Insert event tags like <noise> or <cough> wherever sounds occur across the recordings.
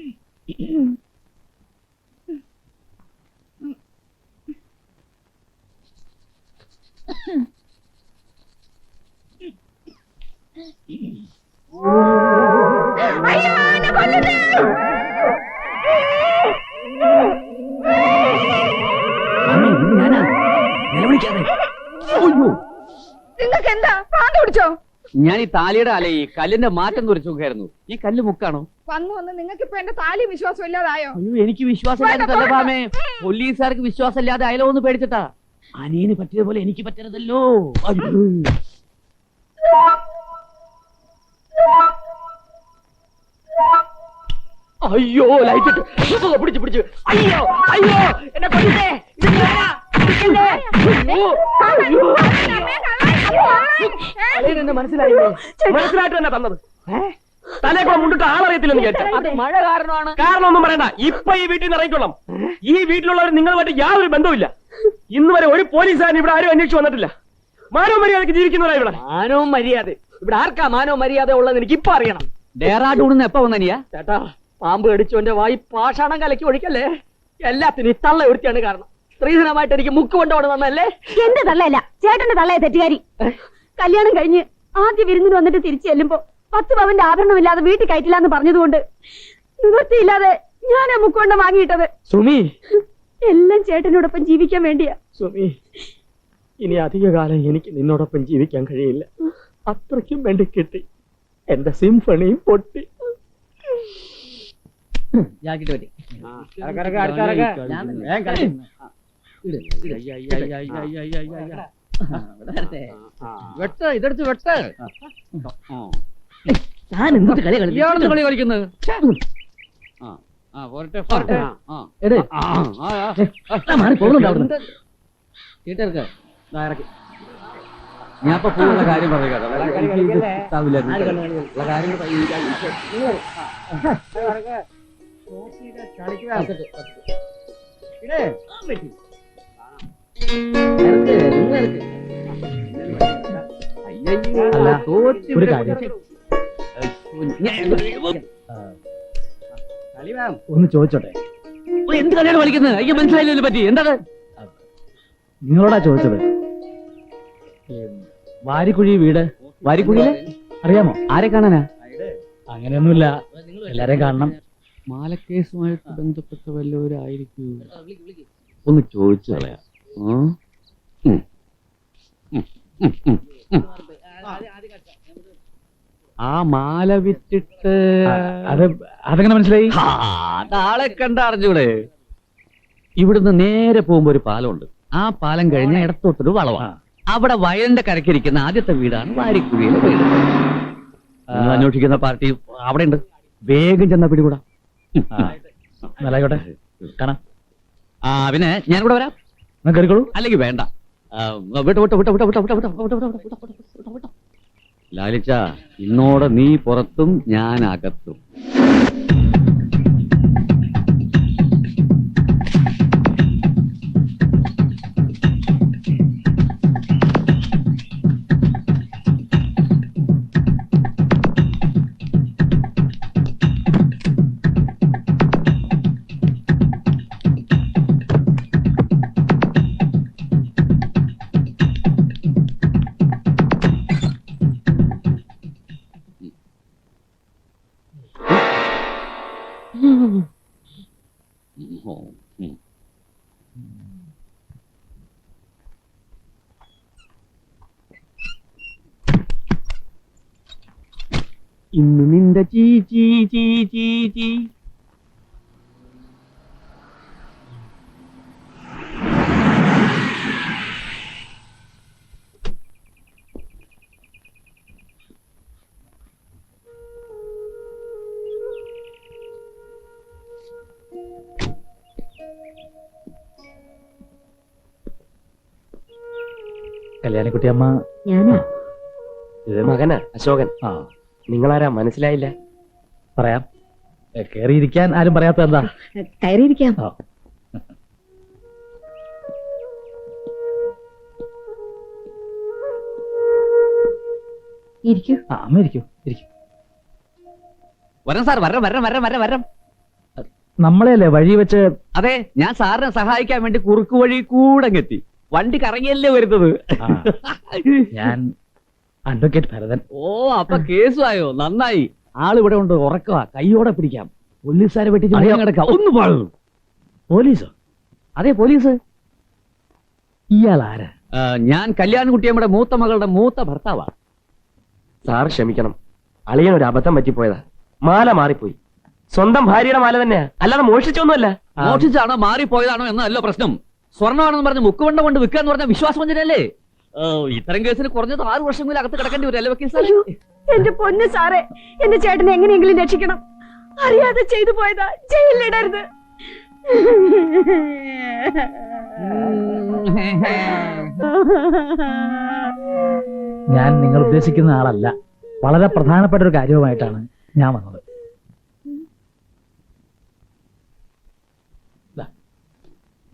嗯。嗯 ഞാൻ ഈ താലിയുടെ അല ഈ കല്ലിന്റെ മാറ്റം കുറിച്ച് നോക്കായിരുന്നു ഈ കല്ല് മുക്കാണോ? വന്നു വന്ന് നിങ്ങൾക്ക് ഇപ്പൊ എന്റെ താലി വിശ്വാസം ഇല്ലാതായോ അയ്യോ എനിക്ക് വിശ്വാസമില്ലാതെ ഭാമേ പോലീസുകാർക്ക് വിശ്വാസമില്ലാതെ അയലോ ഒന്ന് പേടിച്ചിട്ടാ. അനിയന് പറ്റിയതുപോലെ എനിക്ക് പറ്റരുതല്ലോ. അയ്യോ. അയ്യോ ലൈറ്റ് ഇട്ട്. അയ്യോ, പിടിച്ചു പിടിച്ചു. അയ്യോ അയ്യോ എന്നെ? അയ്യോ, അയ്യോ. മനസ്സിലായില്ലേ? മനസ്സിലായിട്ട് തന്നെ തന്നത്. തലേക്കൂടെ മുണ്ടിട്ട് ആളറിയത്തില്ലെന്ന് വിചാരിച്ചു അത് മഴ കാരണമാണ്. കാരണമൊന്നും പറയണ്ട. ഇപ്പൊ ഈ വീട്ടിൽ നിന്ന് ഇറങ്ങിക്കൊള്ളാം ഈ വീട്ടിലുള്ളവർ നിങ്ങളുമായിട്ട് യാതൊരു ബന്ധവുമില്ല. ഇന്ന് വരെ ഒരു പോലീസുകാരൻ ഇവിടെ ആരും അന്വേഷിച്ചു വന്നിട്ടില്ല. മാനവും മര്യാദയ്ക്ക് ജീവിക്കുന്നവരാ ഇവിടെ. മാനവും മര്യാദ ഇവിടെ ആർക്കാ മാനവും മര്യാദ ഉള്ളത് എനിക്ക് ഇപ്പൊ അറിയണം. ഡേറാഡൂണിന്ന് എപ്പ വന്നനിയാ ചേട്ടാ പാമ്പ് കടിച്ചോന്റെ വായി പാഷാണം കലക്കി ഒഴിക്കല്ലേ? എല്ലാത്തിനും ഈ തള്ള ഒരുത്തിയാണ് കാരണം. സ്ത്രീധനമായിട്ട് എനിക്ക് മുക്ക് കൊണ്ടുപോകണം വന്നല്ലേ എന്റെ തള്ളയല്ല. ചേട്ടന്റെ തള്ളയെ തെറ്റുകാരി. കല്യാണം കഴിഞ്ഞ് ആദ്യ വിരുന്നിന് വന്നിട്ട് തിരിച്ചു ചെല്ലുമ്പോ പത്ത് പവന്റെ ആഭരണമില്ലാതെ വീട്ടിൽ കയറ്റില്ല എന്ന് പറഞ്ഞതുകൊണ്ട് നിവൃത്തിയില്ലാതെ ഞാനാ മുക്കൊണ്ട വാങ്ങിയിട്ടത്. സുമി. എല്ലാം ചേട്ടനോടൊപ്പം ജീവിക്കാൻ വേണ്ടിയാ. സുമി ഇനി അധിക കാലം എനിക്ക് നിന്നോടൊപ്പം ജീവിക്കാൻ കഴിയില്ല. അത്രയ്ക്കും വേണ്ടി കിട്ടി. എന്റെ സിംഫണിയും പൊട്ടി. ജാക്കറ്റ് പറ്റി ഇവിടെ വരട്ടെ. വെട്ട് ഇതെടുത്ത് ഞാൻ എന്തിട്ട് കളി കളി ഇയാളെന്ന് കളി കളിക്കുന്നത് ഛെ. ആ പോരട്ടെ പോരട്ടെ ആ. എടേ. ആ ആ, ആ എല്ലാം മാറി പോകുന്നുണ്ട് അവിടുന്ന്. ഞാൻ പോകുന്ന കാര്യം പറയുക കേട്ടോ. അതായത് എനിക്ക് ഇത് ഇഷ്ടാവില്ല എന്ന് വെച്ചാൽ. ഉള്ള കാര്യങ്ങൾ പറയുക. അല്ല, ഒരു കാര്യം. ഒന്ന് ചോദിച്ചോട്ടെ? എന്ത് കളിയാണ് കളിക്കുന്നത് അയ്യോ മനസ്സിലായില്ല പറ്റി. എന്താ നിങ്ങളോടാ ചോദിച്ചത്? വാരിക്കുഴി വീട്. വാരിക്കുഴിയിൽ? അറിയാമോ? ആരെ കാണാനാ? അങ്ങനെയൊന്നുമില്ല. എല്ലാരെയും കാണണം. മാലക്കേസുമായിട്ട് ബന്ധപ്പെട്ട വല്ലവരായിരിക്കും. ഒന്ന് ചോദിച്ചു കളയാ. ആ മാല വിറ്റിട്ട് അത് അതെങ്ങനെ മനസ്സിലായി? നാളെ അതാളെ കണ്ട അറിഞ്ഞൂടെ. ഇവിടുന്ന് നേരെ പോകുമ്പോ ഒരു പാലമുണ്ട്. ആ പാലം കഴിഞ്ഞ ഇടത്തോട്ടൊരു വളവാണ് അവിടെ വയലിന്റെ കരക്കിരിക്കുന്ന ആദ്യത്തെ വീടാണ് വാരിക്കുഴിയിലെ വീട്. അന്വേഷിക്കുന്ന പാർട്ടി അവിടെ ഉണ്ട് വേഗം ചെന്ന പിടികൂടാ. നല്ലായിക്കോട്ടെ കാണാം. ആ പിന്നെ ഞാൻ കൂടെ വരാം. കയറിക്കോളൂ അല്ലെങ്കിൽ വേണ്ട ആ, വിട്ടോ വിട്ടോ വിട്ടോ വിട്ടോ വിട്ടോ വിട്ടോ വിട്ടോ വിട്ടോ വിട്ടോ വിട്ടോ വിട്ടോ വിട്ടോ ലാലിച്ച ഇന്നോടെ നീ പുറത്തും ഞാൻ അകത്തും 个叽叽叽叽叽。കല്യാണിക്കുട്ടിയമ്മ. ഞാനാ? ഇത് മകനാ അശോകൻ. ആ. നിങ്ങളാരാ? മനസ്സിലായില്ല. പറയാം. ഏ, കേറിയിരിക്കാൻ ആരും പറയാത്ത എന്താ? കയറിയിരിക്കാം. ആ. ഇരിക്കൂ. ആ, അമ്മ ഇരിക്കൂ ഇരിക്കൂ. വരാം സാർ വരണം വരണം വരണം വരാം വരാം നമ്മളെയല്ലേ വഴി വെച്ച് അതെ ഞാൻ സാറിനെ സഹായിക്കാൻ വേണ്ടി കുറുക്ക് വഴി കൂടെ എത്തി വണ്ടി കറങ്ങിയല്ലേ വരുന്നത്? ഞാൻ അഡ്വക്കേറ്റ് ഭരതൻ. ഓ അപ്പൊ കേസുമായോ നന്നായി. ആളിവിടെ ഉണ്ട് ഉറക്കവാ. കൈയോടെ പിടിക്കാം. പോലീസുകാരെ വെട്ടി കിടക്കാം. ഒന്ന് പാടുന്നു പോലീസോ? അതെ പോലീസ്? ഇയാൾ ആരാ? ഞാൻ കല്യാൺകുട്ടിയമ്മയുടെ മൂത്ത മകളുടെ മൂത്ത ഭർത്താവാ. സാർ ക്ഷമിക്കണം. അളിയൻ ഒരു അബദ്ധം പറ്റിപ്പോയതാ. മാല മാറിപ്പോയി. സ്വന്തം ഭാര്യയുടെ മാല തന്നെയാ. അല്ലാതെ മോഷിച്ചൊന്നുമല്ല. മോഷിച്ചാണോ മാറിപ്പോയതാണോ എന്നല്ലോ പ്രശ്നം. സ്വർണമാണെന്ന് പറഞ്ഞ് മുക്കുവണ്ട കൊണ്ട് വിൽക്കാന്ന് പറഞ്ഞ വിശ്വാസവഞ്ചനല്ലേ ഇത്തരം കേസിന് കുറഞ്ഞത് ആറ് വർഷമെങ്കിലും അകത്ത് കിടക്കേണ്ടി വരും അല്ലേ വക്കീൽ സാറേ? എന്റെ പൊന്ന് സാറേ എന്റെ ചേട്ടനെ എങ്ങനെയെങ്കിലും രക്ഷിക്കണം. അറിയാതെ ചെയ്തു പോയതാ ജയിലിലിടരുത് ഞാൻ നിങ്ങൾ ഉദ്ദേശിക്കുന്ന ആളല്ല. വളരെ പ്രധാനപ്പെട്ട ഒരു കാര്യവുമായിട്ടാണ് ഞാൻ വന്നത്.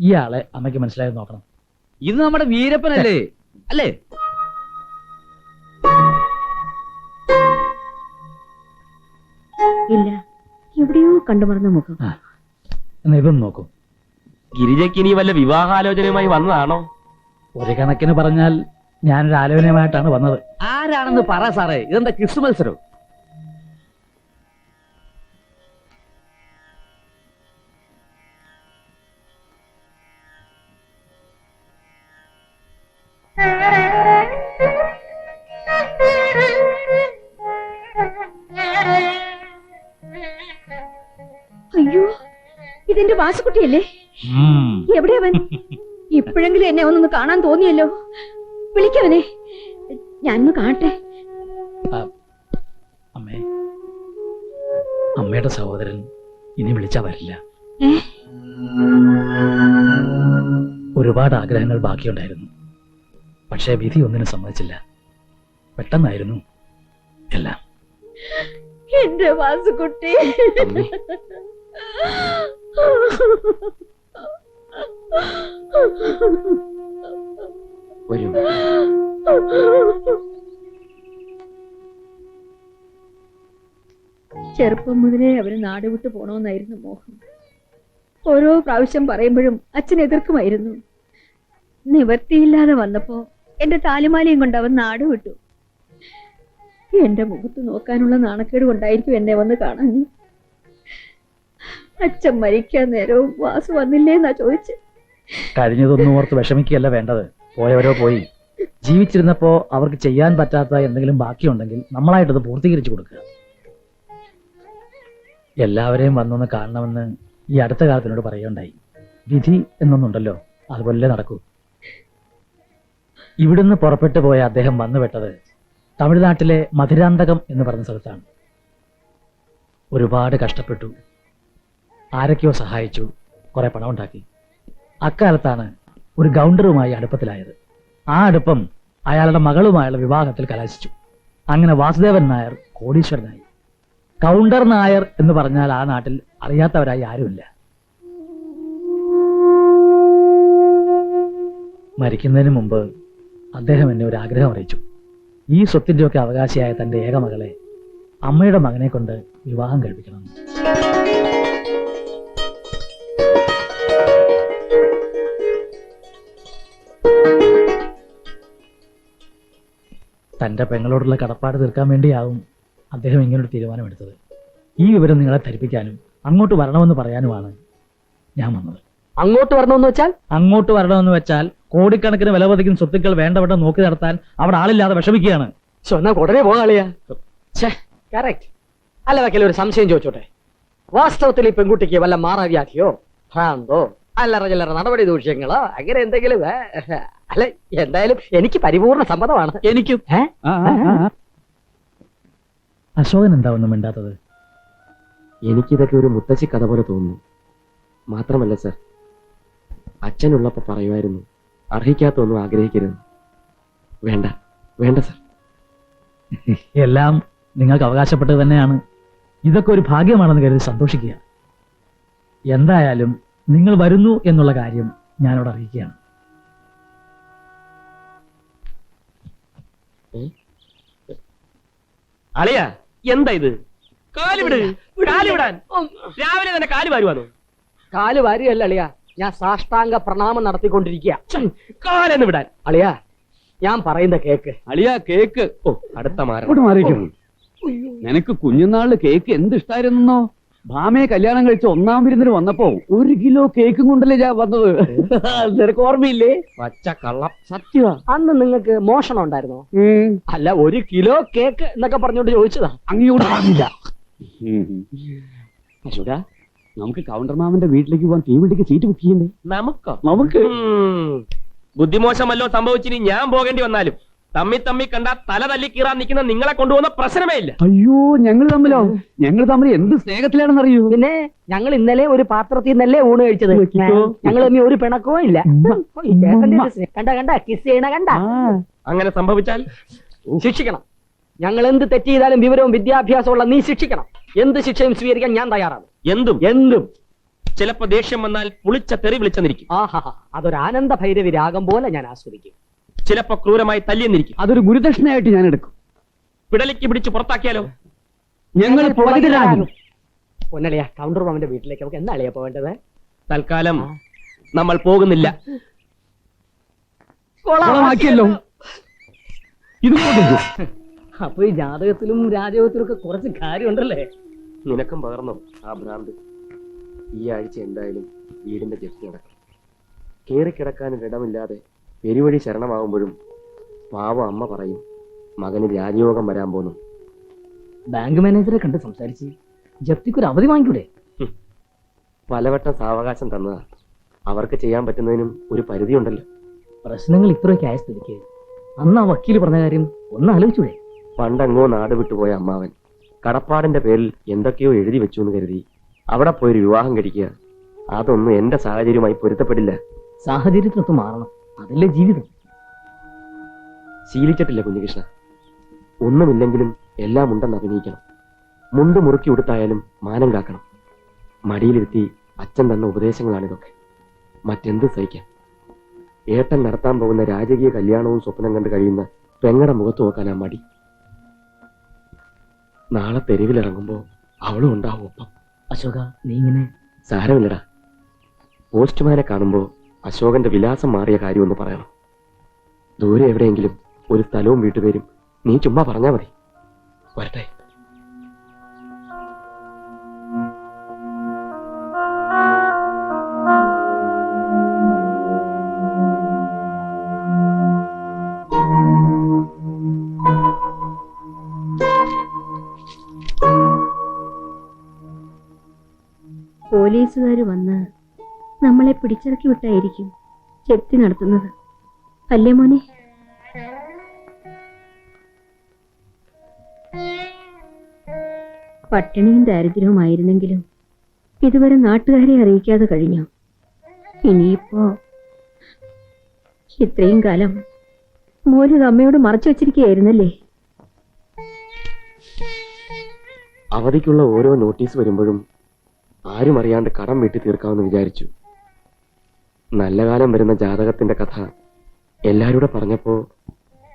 ഈ ഇയാളെ അമ്മയ്ക്ക് മനസ്സിലായത് നോക്കണം. ഇത് നമ്മുടെ വീരപ്പനല്ലേ? അല്ലേ? ഇല്ല. എവിടെയോ കണ്ടുമറന്ന മുഖം. എന്നാ ഇതൊന്ന് നോക്കൂ. ഗിരിജയ്ക്ക് ഇനി വല്ല വിവാഹാലോചനയുമായി വന്നതാണോ? ഒരു കണക്കിന് പറഞ്ഞാൽ ഞാനൊരു ആലോചനയുമായിട്ടാണ് വന്നത്. ആരാണെന്ന് പറ സാറേ. ഇതെന്താ ക്രിസ് മത്സരം? അയ്യോ ഇതെന്റെ എവിടെ അവൻ? ഇപ്പോഴെങ്കിലും എന്നെ ഒന്നൊന്ന് കാണാൻ തോന്നിയല്ലോ. വിളിക്കവനെ. ഞാനൊന്ന് കാണട്ടെ. അമ്മേ. അമ്മയുടെ സഹോദരൻ ഇനി വിളിച്ചാ വരില്ല. ഒരുപാട് ആഗ്രഹങ്ങൾ ബാക്കിയുണ്ടായിരുന്നു. പക്ഷേ വിധി ഒന്നിനും സമ്മതിച്ചില്ല. പെട്ടെന്നായിരുന്നു എല്ലാം. എന്റെ വാസുകുട്ടി. ചെറുപ്പം മുതലേ അവർ നാട് വിട്ടു പോണമെന്നായിരുന്നു മോഹം. ഓരോ പ്രാവശ്യം പറയുമ്പോഴും അച്ഛൻ എതിർക്കുമായിരുന്നു. നിവർത്തിയില്ലാതെ വന്നപ്പോ എന്റെ താലിമാലയും കൊണ്ട് അവൻ നാട് വിട്ടു. എന്റെ മുഖത്ത് നോക്കാനുള്ള നാണക്കേട് കൊണ്ടായിരിക്കും എന്നെ വന്ന് കാണാൻ. അച്ഛൻ മരിക്കാൻ നേരവും വാസു വന്നില്ലേന്നാ ചോദിച്ചു. കഴിഞ്ഞതൊന്നും ഓർത്ത് വിഷമിക്കുകയല്ല വേണ്ടത്. പോയവരോ പോയി. ജീവിച്ചിരുന്നപ്പോ അവർക്ക് ചെയ്യാൻ പറ്റാത്ത എന്തെങ്കിലും ബാക്കിയുണ്ടെങ്കിൽ നമ്മളായിട്ടത് പൂർത്തീകരിച്ചു കൊടുക്കുക. എല്ലാവരെയും വന്നൊന്ന് കാണണമെന്ന് ഈ അടുത്ത കാലത്തിനോട് പറയുകയുണ്ടായി. വിധി എന്നൊന്നുണ്ടല്ലോ അതുപോലെ നടക്കൂ. ഇവിടുന്ന് പുറപ്പെട്ടു പോയ അദ്ദേഹം വന്നുപെട്ടത് തമിഴ്നാട്ടിലെ മധുരാന്തകം എന്ന് പറഞ്ഞ സ്ഥലത്താണ്. ഒരുപാട് കഷ്ടപ്പെട്ടു. ആരൊക്കെയോ സഹായിച്ചു. കുറെ പണം ഉണ്ടാക്കി. അക്കാലത്താണ് ഒരു ഗൗണ്ടറുമായി അടുപ്പത്തിലായത്. ആ അടുപ്പം അയാളുടെ മകളുമായുള്ള വിവാഹത്തിൽ കലാശിച്ചു. അങ്ങനെ വാസുദേവൻ നായർ കോടീശ്വരനായി. കൗണ്ടർ നായർ എന്ന് പറഞ്ഞാൽ ആ നാട്ടിൽ അറിയാത്തവരായി ആരുമില്ല. മരിക്കുന്നതിന് മുമ്പ് അദ്ദേഹം എന്നെ ഒരു ആഗ്രഹം അറിയിച്ചു. ഈ സ്വത്തിന്റെയൊക്കെ അവകാശിയായ തന്റെ ഏക മകളെ അമ്മയുടെ മകനെ കൊണ്ട് വിവാഹം കഴിപ്പിക്കണം തന്റെ പെങ്ങളോടുള്ള കടപ്പാട് തീർക്കാൻ വേണ്ടിയാവും അദ്ദേഹം ഇങ്ങനൊരു തീരുമാനമെടുത്തത്. ഈ വിവരം നിങ്ങളെ ധരിപ്പിക്കാനും അങ്ങോട്ട് വരണമെന്ന് പറയാനുമാണ് ഞാൻ വന്നത്. അങ്ങോട്ട് വരണമെന്ന് വെച്ചാൽ? അങ്ങോട്ട് വരണമെന്ന് വെച്ചാൽ കോടിക്കണക്കിന് വില പതിക്കുന്ന സ്വത്തുക്കൾ വേണ്ടവണ്ണം നോക്കി നടത്താൻ അവിടെ ആളില്ലാതെ വിഷമിക്കുകയാണ്. എന്നാ ഉടനെ പോകാളിയാ കറക്റ്റ് അല്ല വക്കീൽ ഒരു സംശയം ചോദിച്ചോട്ടെ? വാസ്തവത്തിൽ ഈ പെൺകുട്ടിക്ക് വല്ല മാറാവ്യാധിയോ? ഭ്രാന്തോ? അല്ലറ ചില്ലറ നടപടി ദൂഷ്യങ്ങളോ? അങ്ങനെ എന്തെങ്കിലും അല്ല എന്തായാലും എനിക്ക് പരിപൂർണ സമ്മതമാണ്. എനിക്കും. അശോകൻ എന്താ ഒന്നും മിണ്ടാത്തത്? എനിക്കിതൊക്കെ ഒരു മുത്തശ്ശി കഥ പോലെ തോന്നുന്നു. മാത്രമല്ല സർ അച്ഛനുള്ളപ്പോ പറയുമായിരുന്നു അർഹിക്കാത്തൊന്നും ആഗ്രഹിക്കരുത്. വേണ്ട വേണ്ട സർ. എല്ലാം നിങ്ങൾക്ക് അവകാശപ്പെട്ടത് തന്നെയാണ്. ഇതൊക്കെ ഒരു ഭാഗ്യമാണെന്ന് കരുതി സന്തോഷിക്കുക. എന്തായാലും നിങ്ങൾ വരുന്നു എന്നുള്ള കാര്യം ഞാനോട് അറിയിക്കുകയാണ്. അളിയ എന്താ ഇത്? കാലിവിട് കാലിവിടാൻ രാവിലെ തന്നെ കാൽ വരുവാന്നു കാൽ വാരിയല്ല അളിയ. ഞാൻ സാഷ്ടാംഗ പ്രണാമം നടത്തിക്കൊണ്ടിരിക്കുക. കാലെന്ന് വിടാൻ. അളിയ ഞാൻ പറയുന്ന കേക്ക്. അളിയാ കേക്ക്. ഓ അടുത്ത മാറി നിനക്ക് കുഞ്ഞുനാളിൽ കേക്ക് എന്ത് ഇഷ്ടായിരുന്നോ ഭാമയെ കല്യാണം കഴിച്ച ഒന്നാം വിരുന്നിന് വന്നപ്പോ ഒരു കിലോ കേക്കും കൊണ്ടല്ലേ ഞാൻ വന്നത്? നിനക്ക് ഓർമ്മയില്ലേ? പച്ച കള്ളം. സത്യമാ അന്ന് നിങ്ങൾക്ക് മോഷണം ഉണ്ടായിരുന്നോ? അല്ല ഒരു കിലോ കേക്ക് എന്നൊക്കെ പറഞ്ഞുകൊണ്ട് ചോദിച്ചതാ. അങ്ങോട്ട് പറഞ്ഞില്ല. അശോക നമുക്ക് കൗണ്ടർ മാമന്റെ വീട്ടിലേക്ക് പോകാൻ തീവണ്ടിക്ക് സീറ്റ് ബുക്ക് ചെയ്യണ്ടേ? നമുക്കോ. നമുക്ക്. ബുദ്ധിമോശമല്ലോ സംഭവിച്ചിനി ഞാൻ പോകേണ്ടി വന്നാലും. തമ്മി തമ്മി കണ്ട തല തല്ലി കീറാൻ നിൽക്കുന്ന നിങ്ങളെ കൊണ്ടുപോകുന്ന പ്രശ്നമേ ഇല്ല. അയ്യോ ഞങ്ങൾ തമ്മിലോ? ഞങ്ങൾ തമ്മിൽ എന്ത് സ്നേഹത്തിലാണെന്ന് അറിയൂ പിന്നെ ഞങ്ങൾ ഇന്നലെ ഒരു പാത്രത്തിൽ നിന്നല്ലേ ഊണ് കഴിച്ചത്. ഞങ്ങൾ തമ്മിൽ ഒരു പിണക്കവും ഇല്ല. കണ്ട കണ്ട കിസ് ചെയ്യണ കണ്ട. അങ്ങനെ സംഭവിച്ചാൽ ശിക്ഷിക്കണം. ഞങ്ങൾ എന്ത് തെറ്റ് ചെയ്താലും വിവരവും വിദ്യാഭ്യാസമുള്ള നീ ശിക്ഷിക്കണം. എന്ത് ശിക്ഷയും സ്വീകരിക്കാൻ ഞാൻ തയ്യാറാണ്. എന്തും? എന്തും. ചിലപ്പോ ദേഷ്യം വന്നാൽ പുളിച്ച തെറി വിളിച്ചെന്നിരിക്കും. ആഹാ അതൊരു ആനന്ദ ഭൈരവി രാഗം പോലെ ഞാൻ ആസ്വദിക്കും. ചിലപ്പോ ക്രൂരമായി തല്ലിയെന്നിരിക്കും. അതൊരു ഗുരുദക്ഷിണയായിട്ട് ഞാൻ എടുക്കും. പിടലിക്ക് പിടിച്ച് പുറത്താക്കിയാലോ? ഞങ്ങൾ പൊന്നളിയ കൗണ്ടർ മാമന്റെ വീട്ടിലേക്ക്. നമുക്ക് എന്നാ അളിയാ പോവേണ്ടത് തൽക്കാലം നമ്മൾ പോകുന്നില്ല. കൊളമാക്കിയല്ലോ. ഇത്. <laughs> അപ്പൊ ഈ ജാതകത്തിലും രാജകത്തിലും ഒക്കെ കുറച്ച് കാര്യമുണ്ടല്ലേ? നിനക്കും പകർന്നു ആ ഭ്രാന്ത്. ഈ ആഴ്ച എന്തായാലും വീടിന്റെ ജപ്തി നടക്കണം കേറിക്കിടക്കാനൊരിടമില്ലാതെ പെരുവഴി ശരണമാകുമ്പോഴും പാവ അമ്മ പറയും മകന് രാജയോഗം വരാൻ പോന്നു. ബാങ്ക് മാനേജറെ കണ്ട് സംസാരിച്ച് ജപ്തിക്ക് ഒരു അവധി വാങ്ങിക്കൂടെ? പലവട്ടം സാവകാശം തന്നതാ. അവർക്ക് ചെയ്യാൻ പറ്റുന്നതിനും ഒരു പരിധിയുണ്ടല്ലോ. പ്രശ്നങ്ങൾ ഇത്രയൊക്കെ ആയ സ്ഥിതിക്ക് അന്ന് ആ വക്കീൽ പറഞ്ഞ കാര്യം ഒന്ന് ആലോചിച്ചൂടെ? പണ്ടെങ്ങോ നാട് വിട്ടുപോയ അമ്മാവൻ കടപ്പാടിന്റെ പേരിൽ എന്തൊക്കെയോ എഴുതി വെച്ചു എന്ന് കരുതി. അവിടെ പോയൊരു വിവാഹം കഴിക്കുക. അതൊന്നും എന്റെ സാഹചര്യവുമായി പൊരുത്തപ്പെടില്ല. സാഹചര്യത്തിനൊത്ത് മാറണം. അതല്ലേ ജീവിതം? ശീലിച്ചിട്ടില്ല കുഞ്ഞികൃഷ്ണ. ഒന്നുമില്ലെങ്കിലും എല്ലാം ഉണ്ടെന്ന് അഭിനയിക്കണം. മുണ്ട് മുറുക്കി ഉടുത്തായാലും മാനം കാക്കണം. മടിയിലിരുത്തി അച്ഛൻ തന്ന ഉപദേശങ്ങളാണിതൊക്കെ. മറ്റെന്ത് സഹിക്കാം? ഏട്ടൻ നടത്താൻ പോകുന്ന രാജകീയ കല്യാണവും സ്വപ്നം കണ്ട് കഴിയുന്ന പെങ്ങടെ മുഖത്ത് നോക്കാൻ ആ മടി. നാളെ തെരുവിലിറങ്ങുമ്പോ അവളും ഉണ്ടാവും ഒപ്പം. അശോക നീ ഇങ്ങനെ സാരമില്ലടാ. പോസ്റ്റ്മാനെ കാണുമ്പോ അശോകന്റെ വിലാസം മാറിയ കാര്യമൊന്ന് പറയണം. ദൂരെ എവിടെയെങ്കിലും ഒരു സ്ഥലവും വീട്ടുപേരും നീ ചുമ്മാ പറഞ്ഞാ മതി. വരട്ടെ. പോലീസുകാർ വന്ന് നമ്മളെ പിടിച്ചിറക്കി വിട്ടായിരിക്കും ചെത്തി നടത്തുന്നത്. അല്ലേ മോനെ? പട്ടിണിയും ദാരിദ്ര്യവുമായിരുന്നെങ്കിലും ഇതുവരെ നാട്ടുകാരെ അറിയിക്കാതെ കഴിഞ്ഞു? ഇനിയിപ്പോ ഇത്രയും കാലം മോന് അമ്മയോട് മറച്ചു വച്ചിരിക്കുകയായിരുന്നല്ലേ? അവധിക്കുള്ള ഓരോ നോട്ടീസ് വരുമ്പോഴും ആരും അറിയാണ്ട് കടം വീട്ടി തീർക്കാമെന്ന് വിചാരിച്ചു. നല്ല കാലം വരുന്ന ജാതകത്തിന്റെ കഥ എല്ലാരൂടെ പറഞ്ഞപ്പോ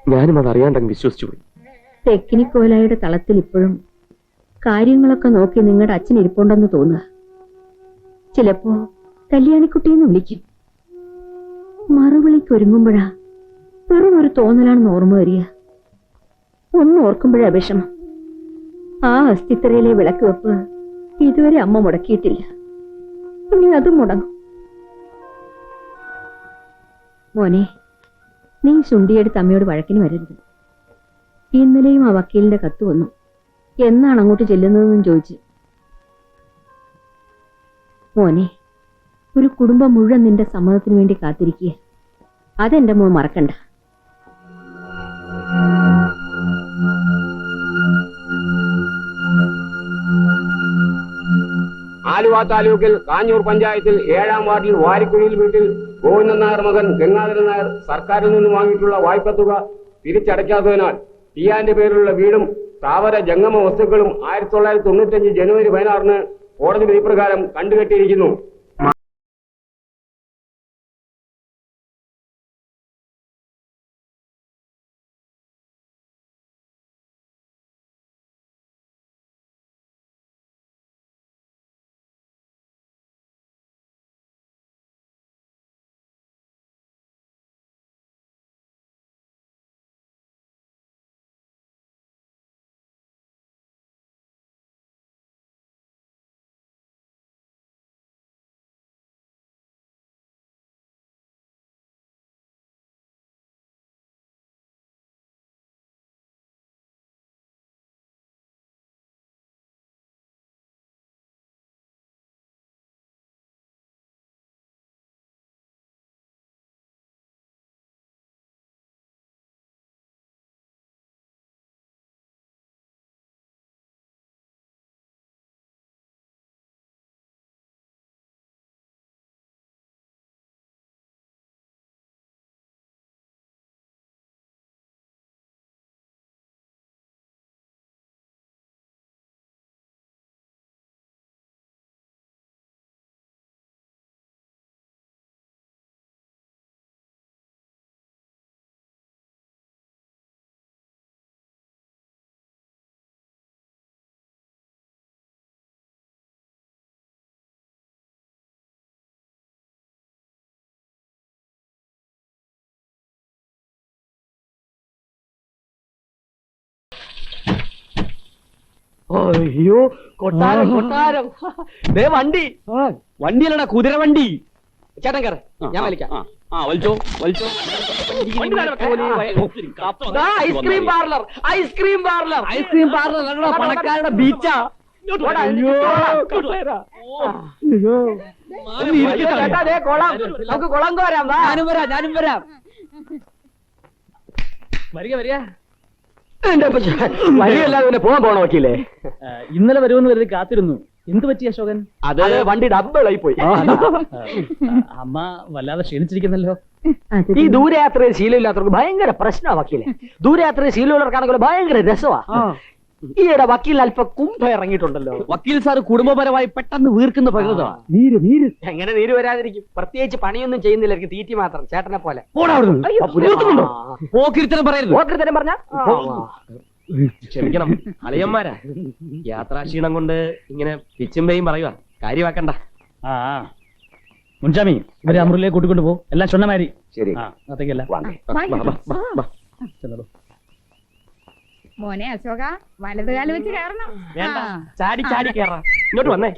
ഞാനും അത് അറിയാണ്ടങ്ങ് വിശ്വസിച്ചു പോയി. തെക്കിനിക്കോലായുടെ തളത്തിൽ ഇപ്പോഴും കാര്യങ്ങളൊക്കെ നോക്കി നിങ്ങളുടെ അച്ഛൻ ഇരിപ്പുണ്ടെന്ന് തോന്നുക. ചിലപ്പോ കല്യാണിക്കുട്ടിയെന്ന് വിളിക്കും. മറുവിളിക്ക് ഒരുങ്ങുമ്പോഴാ വെറും ഒരു തോന്നലാണെന്ന് ഓർമ്മ വരിക. ഒന്ന് ഓർക്കുമ്പോഴാ വിഷമം ആ അസ്ഥിത്തറയിലെ വിളക്ക് വെപ്പ് ഇതുവരെ അമ്മ മുടക്കിയിട്ടില്ല. ഇനി അതും മുടങ്ങും. മോനെ നീ ശുണ്ടിയെടുത്ത് അമ്മയോട് വഴക്കിന് വരരുത്. ഇന്നലെയും ആ വക്കീലിന്റെ കത്ത് വന്നു. എന്നാണ് അങ്ങോട്ട് ചെല്ലുന്നതെന്നും ചോദിച്ച്. മോനെ ഒരു കുടുംബം മുഴുവൻ നിന്റെ സമ്മതത്തിന് വേണ്ടി കാത്തിരിക്കുക. അതെന്റെ മോൻ മറക്കണ്ട. ആലുവ താലൂക്കിൽ കാഞ്ഞൂർ പഞ്ചായത്തിൽ ഏഴാം വാർഡിൽ വാരിക്കുഴിയിൽ വീട്ടിൽ ഗോവിന്ദൻ നായർ മകൻ ഗംഗാധരൻ നായർ സർക്കാരിൽ നിന്ന് വാങ്ങിയിട്ടുള്ള വായ്പ തുക തിരിച്ചടയ്ക്കാത്തതിനാൽ ടിയാന്റെ പേരിലുള്ള വീടും സ്ഥാവര ജംഗമ വസ്തുക്കളും ആയിരത്തി തൊള്ളായിരത്തി തൊണ്ണൂറ്റഞ്ച് ജനുവരി പതിനാറിന് കോടതി വിധി പ്രകാരം കണ്ടുകെട്ടിയിരിക്കുന്നു. അയ്യോ കൊട്ടാരം കൊട്ടാരം. ദേ വണ്ടി. വണ്ടിയല്ലടാ കുതിര വണ്ടി. ചേട്ടൻ കയറി ഞാൻ വലിക്കാം. ആ വലിച്ചോ വലിച്ചോ. Ice cream parlour ice cream parlour. Ice cream parlour പണക്കാരുടെ ബീച്ചാ. കുളം. നമുക്ക് കുളം കോരാം വാ. ഞാനും വരാം ഞാനും വരാം. വരിക വരിക. എന്റെ പിന്നെ പോകാൻ പോണ വക്കീലേ? ഇന്നലെ വരുമെന്ന് കരുതി കാത്തിരുന്നു. എന്ത് പറ്റി അശോകൻ? അത് വണ്ടി ഡബിളായി പോയി അമ്മ വല്ലാതെ ക്ഷീണിച്ചിരിക്കുന്നല്ലോ. ഈ ദൂരയാത്രയിൽ ശീലമില്ലാത്തവർക്ക് ഭയങ്കര പ്രശ്നമാണ് വക്കീലെ ദൂരയാത്രയിൽ ശീലമുള്ളവർക്കാണെങ്കിൽ ഭയങ്കര രസമാ. ഈയിടെ വക്കീൽ അല്പം കുംഭ ഇറങ്ങിയിട്ടുണ്ടല്ലോ. വക്കീൽ സാർ കുടുംബപരമായി പെട്ടെന്ന് വീർക്കുന്ന പ്രകൃതമാ. നീര് നീര്. എങ്ങനെ നീര് വരാതിരിക്കും? പ്രത്യേകിച്ച് പണിയൊന്നും ചെയ്യുന്നില്ലായിരിക്കും തീറ്റി മാത്രം ചേട്ടനെ പോലെ? പോക്കിരിത്തരം പറയരുത്. ഓർക്കിത്തരം പറഞ്ഞ? ക്ഷമിക്കണം അളിയന്മാരാ. യാത്രാക്ഷീണം കൊണ്ട് ഇങ്ങനെ പിച്ചുമ്പയും പറയുക കാര്യമാക്കണ്ട. ആ. മുൻചാമി ഇവരെ അമൃലേ കൂട്ടിക്കൊണ്ട് പോ. എല്ലാം ചൊണ്ണമാരി. ശരി. മോനെ അശോക വലതുകാലം വെച്ച് കയറണം വേണ്ട. ചാടി ചാടി കയറാം ഇങ്ങോട്ട് വന്നേ